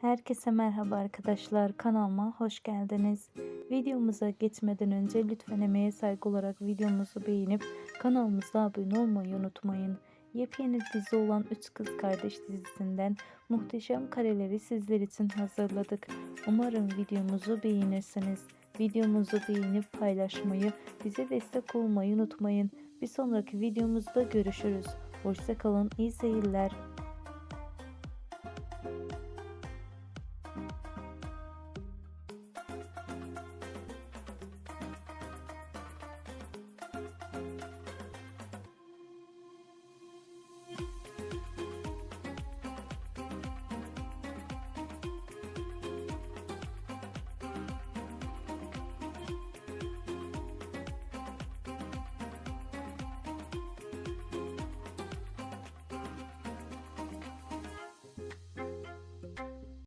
Herkese merhaba arkadaşlar kanalıma hoş geldiniz. Videomuza geçmeden önce lütfen emeğe saygı olarak videomuzu beğenip kanalımıza abone olmayı unutmayın. Yepyeni dizi olan Üç Kız Kardeş dizisinden muhteşem kareleri sizler için hazırladık. Umarım videomuzu beğenirsiniz. Videomuzu beğenip paylaşmayı, bize destek olmayı unutmayın. Bir sonraki videomuzda görüşürüz. Hoşçakalın, iyi seyirler.